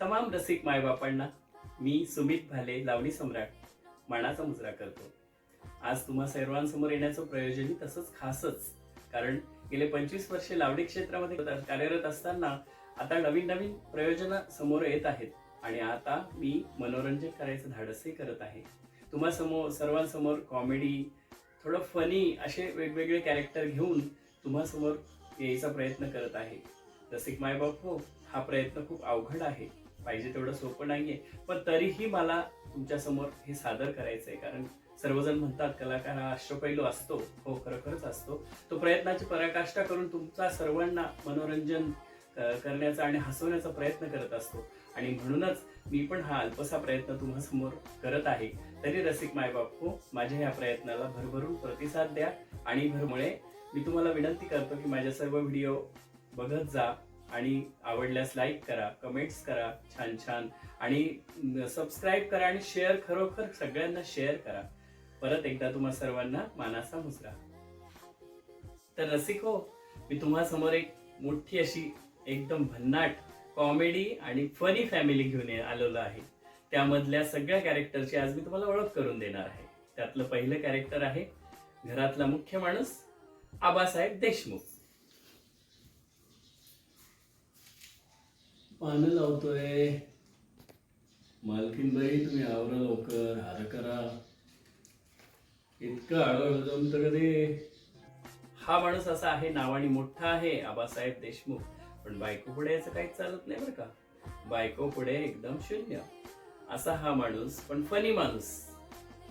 तमाम रसिक मायबापांना मी सुमित भाले लावणी सम्राट मानाचा मुजरा करतो. आज तुम्हा सर्वांसमोर येण्याचं प्रयोजनही तसंच खासच कारण गेले पंचवीस वर्षे लावणी क्षेत्रामध्ये कार्यरत असताना आता नवीन नवीन प्रयोजन समोर येत आहेत आणि आता मी मनोरंजन करायचं धाडसही करत आहे. तुम्हा समोर सर्वांसमोर कॉमेडी थोडं फनी असे वेगवेगळे कॅरेक्टर घेऊन तुम्हा समोर यायचा प्रयत्न करत आहे. रसिक मायबाप हो हा प्रयत्न खूप अवघड आहे. पाहिजे तेवढं सोपं नाहीये. पण तरीही मला तुमच्यासमोर हे सादर करायचं आहे कारण सर्वजण म्हणतात कलाकार हा अष्टपैलू असतो. हो खरोखरच असतो. तो प्रयत्नाची पराकाष्ठा करून तुमचा सर्वांना मनोरंजन करण्याचा आणि हसवण्याचा प्रयत्न करत असतो. आणि म्हणूनच मी पण हा अल्पसा प्रयत्न तुम्हा समोर करत आहे. तरी रसिक मायबाप हो माझ्या या प्रयत्नाला भरभरून प्रतिसाद द्या. आणि भरमुळे मी तुम्हाला विनंती करतो की माझ्या सर्व व्हिडिओ बघत जा. आणि आवडल्यास लाईक करा कमेंट्स करा छान छान. आणि सबस्क्राईब करा आणि शेअर खरोखर सगळ्यांना शेअर करा. परत एकदा तुम्हा सर्वांना मानाचा मुजरा. तर रसिक हो मी तुम्हा समोर एक मोठी अशी एकदम भन्नाट कॉमेडी आणि फनी फॅमिली घेऊन ये- आलेलो आहे. त्यामधल्या सगळ्या कॅरेक्टरची आज मी तुम्हाला ओळख करून देणार आहे. त्यातलं पहिलं कॅरेक्टर आहे घरातला मुख्य माणूस आबासाहेब देशमुख. पानं लावतोय. मालकीनबाई तुम्ही आवरा लवकर हार करा. इतकं आळवलं जाऊन तर कधी? हा माणूस असा आहे नावाने मोठा आहे आबासाहेब देशमुख. पण बायको पुढे याचं काहीच चालत नाही बरं का? बायको पुढे एकदम शून्य. असा हा माणूस पण फनी माणूस.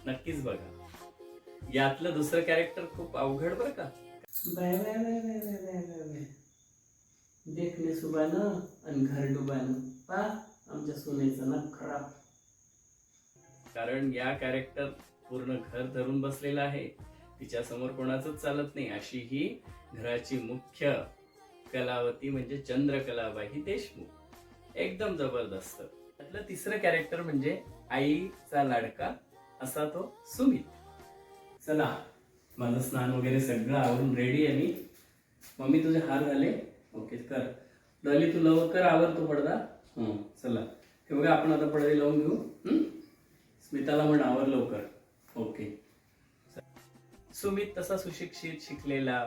नक्कीच बघा. यातलं दुसरं कॅरेक्टर खूप अवघड बरं का? Bye bye bye bye bye bye bye. देखणे सुबानं आणि घर डुबानं. पा आमच्या सुनेचं नखरा. कारण या कॅरेक्टर पूर्ण घर धरून बसलेला आहे. तिच्या समोर कोणाचंच चालत नाही. अशी ही घराची मुख्य कलावती म्हणजे चंद्रकलाबाई देशमुख. एकदम जबरदस्त. त्यातलं तिसरं कॅरेक्टर म्हणजे आईचा लाडका असा तो सुमित. चला माझं स्नान वगैरे सगळं आवरून रेडी आहे मी. मम्मी तुझे हार झाले. ओके कर. डॉली तू लवकर आवरतो पडदा. हं, चला. हे बघा आपण आता पडदे लावून घेऊ. हं? स्मिताला म्हण आवर लवकर. ओके सुमित तसा सुशिक्षित शिकलेला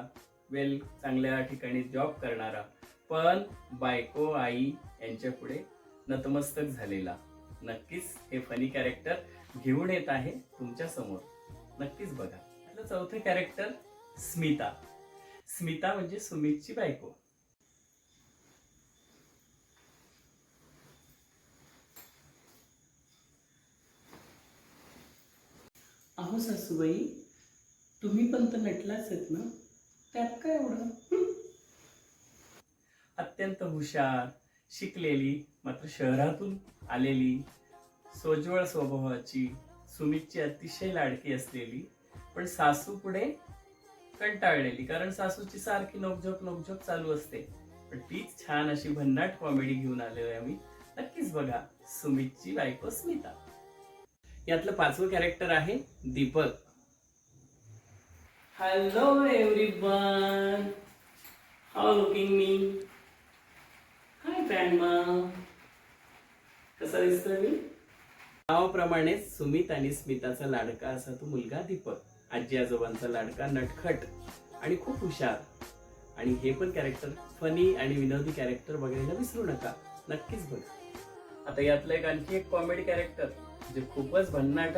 वेल चांगल्या ठिकाणी जॉब करणारा पण बायको आई यांच्या पुढे नतमस्तक झालेला. नक्कीच हे फनी कॅरेक्टर घेऊन येत आहे तुमच्यासमोर. नक्कीच बघा. चौथं कॅरेक्टर स्मिता. स्मिता म्हणजे सुमितची बायको अहो सासूबाई तुम्ही पण तर नटलाच आहेत ना? त्यात काय एवढं? अत्यंत हुशार शिकलेली मात्र शहरातून आलेली सोज्वळ स्वभावाची सुमितची अतिशय लाडकी असलेली पण सासू पुढे कंटाळलेली कारण सासूची सारखी नोकझोक नोकझोक चालू असते. पण तीच छान अशी भन्नाट कॉमेडी घेऊन आलेलो आहे आम्ही. नक्कीच बघा सुमितची बायको स्मिता. यातलं पाचवं कॅरेक्टर आहे Deepak. Hello everyone how looking me hi grandma कसा दिसतोय मी? नावाप्रमाणेच सुमित आणि स्मिताचा लाडका असा तो मुलगा दीपक. आजी आजोबांचा लाडका नटखट आणि खूप हुशार. आणि हे पण कॅरेक्टर फनी आणि विनोदी कॅरेक्टर बघायला विसरू नका. नक्कीच बघा. आता यातलं एक आणखी एक कॉमेडी कॅरेक्टर जे खूपच भन्नाट.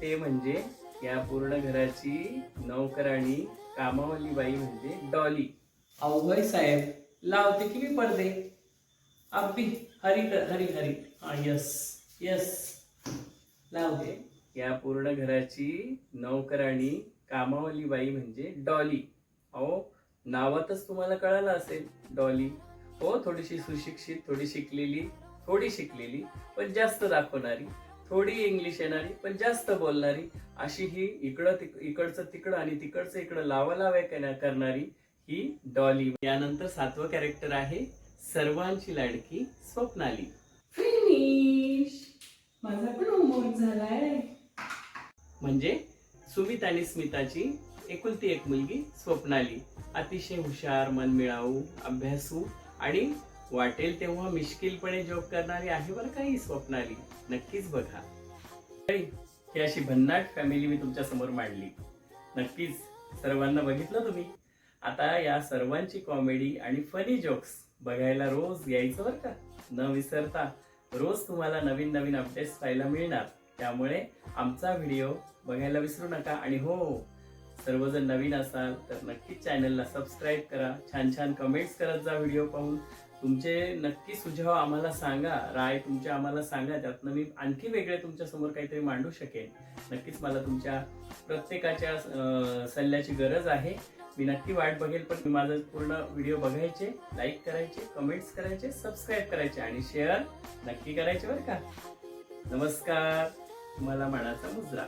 ते म्हणजे या पूर्ण घराची नौकराणी कामावाली बाई म्हणजे डॉली. अवघय साहेब. लावते की मी पडदे? अब्बी हरी हरी हरी. हा यस यस लावते. या पूर्ण घराची नौकराणी कामावाली बाई म्हणजे डॉली. अहो नावातच तुम्हाला कळालं असेल डॉली. हो थोडीशी सुशिक्षित थोडी शिकलेली थोडी शिकलेली पण जास्त दाखवणारी. थोडी इंग्लिश येणारी पण जास्त बोलणारी अशी ही इकडं इकडचं तिकडं आणि तिकडचं इकडं लावा लाव्या करणारी ही डॉली यानंतर सातवं कॅरेक्टर आहे सर्वांची लाडकी स्वप्नाली. फिनिश माझा पण होमवर्क झालाय. म्हणजे सुमित आणि स्मिताची एकुलती एक मुलगी स्वप्नाली. अतिशय हुशार मनमिळाऊ अभ्यासू आणि वाटेल तेव्हा मिश्किलपणे जोक करणारी आहे बरं काही स्वप्नाली? नक्कीच बघा. ही अशी भन्नाट फॅमिली मी तुमच्यासमोर मांडली. नक्कीच सर्वांना बघितलं तुम्ही. आता या सर्वांची कॉमेडी आणि फनी जोक्स बघायला रोज यायचं बरं का? न विसरता रोज तुम्हाला नवीन नवीन अपडेट्स पाहायला मिळणार. त्यामुळे आमचा व्हिडिओ बघायला विसरू नका. आणि हो सर्वजण नवीन असाल तर नक्कीच चॅनलला सबस्क्राईब करा. छान छान कमेंट्स करत जा व्हिडिओ पाहून. तुमचे नक्की सुझाव आम्हाला सांगा. राय तुमचे आम्हाला सांगा. त्यातनं मी आणखी वेगळे तुमच्यासमोर काहीतरी मांडू शकेन. नक्कीच मला तुमच्या प्रत्येकाच्या सल्ल्याची गरज आहे. मी नक्की वाट बघेल पण माझं माझा पूर्ण व्हिडिओ बघायचे लाईक करायचे कमेंट्स करायचे सबस्क्राईब करायचे आणि शेअर नक्की करायचे बरं का. नमस्कार. तुम्हाला मनाचा मुजरा.